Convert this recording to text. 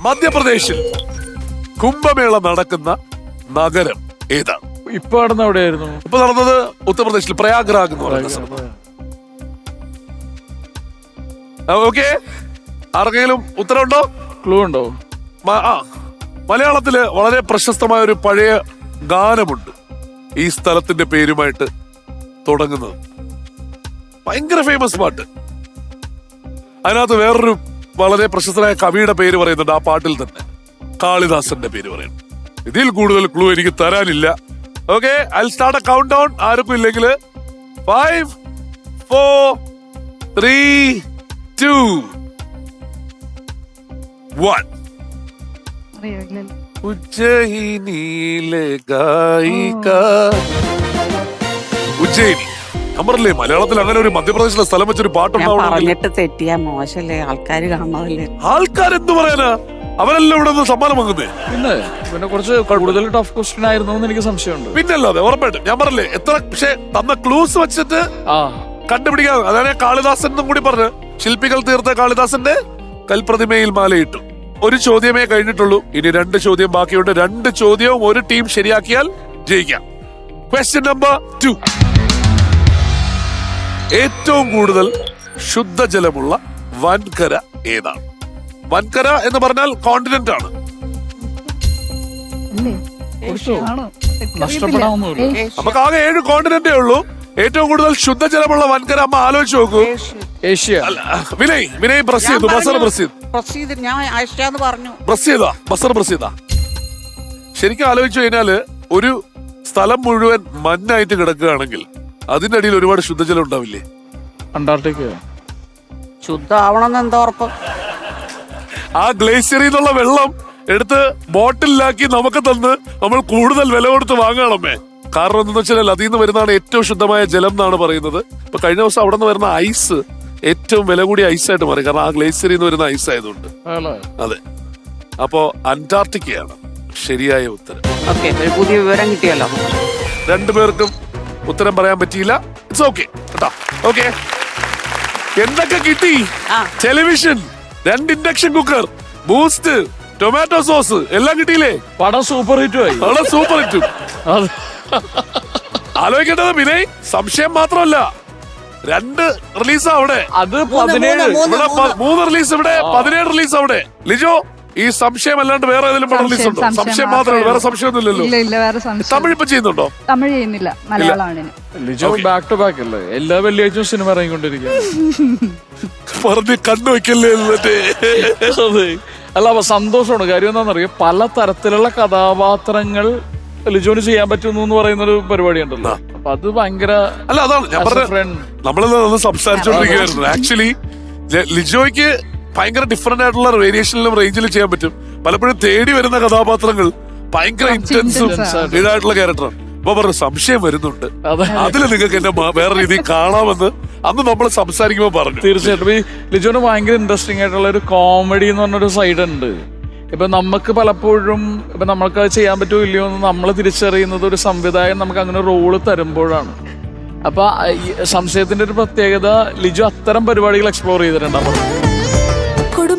മധ്യപ്രദേശിൽ കുംഭമേള നടക്കുന്ന നഗരം ഏതാണ്? ഇപ്പൊ നടന്ന എവിടെയായിരുന്നു? ഇപ്പൊ നടന്നത് ഉത്തർപ്രദേശിൽ പ്രയാഗ്രാഗ് എന്ന് പറയുന്ന സ്ഥലം ഓക്കെ. ആർക്കെങ്കിലും ഉത്തരവുണ്ടോ? ക്ലൂ ഉണ്ടോ ആ. മലയാളത്തിൽ വളരെ പ്രശസ്തമായ ഒരു പഴയ ഗാനമുണ്ട് ഈ സ്ഥലത്തിന്റെ പേരുമായിട്ട് തുടങ്ങുന്നത്. ഭയങ്കര ഫേമസ് പാട്ട്. അതിനകത്ത് വേറൊരു വളരെ പ്രശസ്തനായ കവിയുടെ പേര് പറയുന്നുണ്ട് ആ പാട്ടിൽ തന്നെ. കാളിദാസന്റെ പേര് പറയുന്നു ഇതിൽ കൂടുതൽ ക്ലൂ എനിക്ക് തരാനില്ല. Okay I start a countdown ആർക്കും ഇല്ലെങ്കിൽ five four three two one ഉജ്ജയിനിയിലെ ഗായിക ഉജ്ജയിനി. ഞാൻ പറഞ്ഞില്ലേ മലയാളത്തിൽ അങ്ങനെ ഒരു മധ്യപ്രദേശിലെ സ്ഥലം വെച്ചൊരു ഞാൻ പാട്ടുണ്ടാവണമെങ്കിൽ പറഞ്ഞിട്ട് തെറ്റിയാ മോശല്ലേ ആൾക്കാര് കാണുന്നതല്ലേ? ആൾക്കാരെന്ത് പറയാനാ? അവരെല്ലാം ഇവിടെ നിന്ന് സമ്മാനം വാങ്ങുന്നേ? പിന്നെ പിന്നെ കുറച്ച് കൂടുതൽ ടഫ് ക്വസ്റ്റ്യൻ ആയിരുന്നു എന്ന് എനിക്ക് സംശയമുണ്ട്. പിന്നല്ലാതെ ഉറപ്പായിട്ടും. ഞാൻ പറഞ്ഞില്ലേ എത്ര പക്ഷെ തന്ന ക്ലൂസ് വെച്ചിട്ട് ആ. കണ്ടുപിടിക്കാൻ അതാണ് കാളിദാസൻ എന്നും കൂടി പറഞ്ഞു ശില്പികൾ തീർത്ത കാളിദാസന്റെ കൽപ്രതിമയിൽ മാലയിട്ടു. ഒരു ചോദ്യമേ കഴിഞ്ഞിട്ടുള്ളൂ. ഇനി രണ്ട് ചോദ്യം ബാക്കിയുണ്ട്. രണ്ട് ചോദ്യവും ഒരു ടീം ശരിയാക്കിയാൽ ജയിക്കാം. ക്വസ്റ്റ്യൻ നമ്പർ ടു ഏറ്റവും കൂടുതൽ ശുദ്ധജലമുള്ള വൻകര ഏതാണ്? വൻകര എന്ന് പറഞ്ഞാൽ കോണ്ടിനെന്റ് ആണ്. നമുക്ക് ആകെ ഏഴ് കോണ്ടിനെന്റേ ഉള്ളൂ. ഏറ്റവും കൂടുതൽ ശുദ്ധജലമുള്ള വൻകര അമ്മ ആലോചിച്ച് നോക്കൂ. ഏഷ്യ. അല്ല, വിനയ് വിനയ് പ്രസ് ചെയ്തു ബസർ പ്രസ് ചെയ്തു പ്രസ് ചെയ്ത് ഞാൻ പറഞ്ഞു. പ്രസ് ചെയ്താ ബസർ പ്രസ് ചെയ്താ ശരിക്കും ആലോചിച്ചു കഴിഞ്ഞാൽ ഒരു സ്ഥലം മുഴുവൻ മഞ്ഞായിട്ട് കിടക്കുകയാണെങ്കിൽ അതിന്റെ അടിയിൽ ഒരുപാട് ശുദ്ധജലം ഉണ്ടാവില്ലേ? അന്റാർട്ടിക്ക. ശുദ്ധമാവണമെന്ന് എന്താ ഉറപ്പ്? ആ ഗ്ലേഷ്യറിൽ നിന്നുള്ള വെള്ളം എടുത്ത് ബോട്ടിലാക്കി നമുക്ക് തന്ന് നമ്മൾ കൂടുതൽ വില കൊടുത്ത് വാങ്ങണമേ കാരണം എന്താണെന്ന് വെച്ചാൽ അതിൽ നിന്ന് വരുന്നതാണ് ഏറ്റവും ശുദ്ധമായ ജലം എന്നാണ് പറയുന്നത്. ഇപ്പൊ കഴിഞ്ഞ ദിവസം അവിടെ നിന്ന് വരുന്ന ഐസ് ഏറ്റവും വില കൂടിയ ഐസായിട്ട് മാറി. കാരണം ആ ഗ്ലേഷ്യറിൽ നിന്ന് വരുന്ന ഐസ് ആയതുകൊണ്ട്. അതെ. അപ്പോ അന്റാർട്ടിക്കയാണ് ശരിയായ ഉത്തരം. ഓക്കെ ഒരു പുതിയ വിവരം കിട്ടിയല്ലോ. രണ്ടുപേർക്കും ഉത്തരം പറയാൻ പറ്റിയില്ല. ഇറ്റ്സ് ഓക്കെ കേട്ടോ. ഓക്കെ എന്തൊക്കെ കിട്ടി? ടെലിവിഷൻ രണ്ട് induction cooker Boost tomato sauce എല്ലാം കിട്ടിയില്ലേ? പടം സൂപ്പർ ഹിറ്റ് ആയി. പടം സൂപ്പർ ഹിറ്റ് ആലോചിക്കേണ്ടത് വിനയ് സംശയം മാത്രമല്ല. രണ്ട് റിലീസ് അവിടെ. അത് പതിനേഴ്. ഇവിടെ മൂന്ന്. റിലീസ് ഇവിടെ പതിനേഴ് റിലീസ് അവിടെ. ലിജോ ഈ സംശയം അല്ലാണ്ട് വേറെ ഏതെങ്കിലും പടം ഉണ്ടോ സംശയം മാത്രമേ വേറെ സംശയമൊന്നുമില്ലല്ലോ? ഇല്ല ഇല്ല വേറെ സംശയം. തമിഴ് ഇപ്പൊ ചെയ്യുന്നുണ്ടോ? തമിഴ് ചെയ്യുന്നില്ല മലയാളമാണ്. ലിജോ ബാക്ക് ടു ബാക്ക് അല്ലേ? എല്ലാ വെള്ളിയാഴ്ചയും സിനിമ ഇറങ്ങിക്കൊണ്ടിരിക്കുക പറഞ്ഞ് കണ്ണു വെക്കല്ലേ അല്ല അപ്പൊ സന്തോഷമാണ്. കാര്യം എന്താണെന്നറിയോ? പല തരത്തിലുള്ള കഥാപാത്രങ്ങൾ ലിജോന് ചെയ്യാൻ പറ്റുന്നു എന്ന് പറയുന്ന ഒരു പരിപാടി ഉണ്ടല്ലോ. അപ്പൊ അത് ഭയങ്കര അല്ല അതാണ് ഞാൻ പറഞ്ഞ നമ്മളിന്ന് സംസാരിച്ചോണ്ടിരിക്കുകയായിരുന്നു. ആക്ച്വലി ലിജോയ്ക്ക് ഭയങ്കര ഡിഫറെന്റ് ആയിട്ടുള്ള വേരിയേഷനിലും റേഞ്ചിലും ചെയ്യാൻ പറ്റും. പലപ്പോഴും തേടി വരുന്ന കഥാപാത്രങ്ങൾ ഭയങ്കര ഇന്റൻസും. ഇതായിട്ടുള്ള ക്യാരക്ടറാണ് അപ്പൊ പറഞ്ഞു സംശയം വരുന്നുണ്ട്. അതിൽ അതിൽ നിങ്ങൾക്ക് എന്നെ വേറെ രീതിയിൽ കാണാമെന്ന് അന്ന് നമ്മൾ സംസാരിക്കുമ്പോൾ പറഞ്ഞു. തീർച്ചയായിട്ടും. ഈ ലിജോന് ഭയങ്കര ഇൻട്രസ്റ്റിംഗ് ആയിട്ടുള്ള ഒരു കോമഡി എന്ന് പറഞ്ഞൊരു സൈഡ് ഉണ്ട്. ഇപ്പൊ നമുക്ക് പലപ്പോഴും ഇപ്പൊ നമ്മൾക്ക് അത് ചെയ്യാൻ പറ്റുമോ ഇല്ലയോ എന്ന് നമ്മൾ തിരിച്ചറിയുന്നത് ഒരു സംവിധായകൻ നമുക്ക് അങ്ങനെ റോൾ തരുമ്പോഴാണ്. അപ്പൊ സംശയത്തിന്റെ ഒരു പ്രത്യേകത ലിജു അത്തരം പരിപാടികൾ എക്സ്പ്ലോർ ചെയ്തിട്ടുണ്ട് അപ്പൊ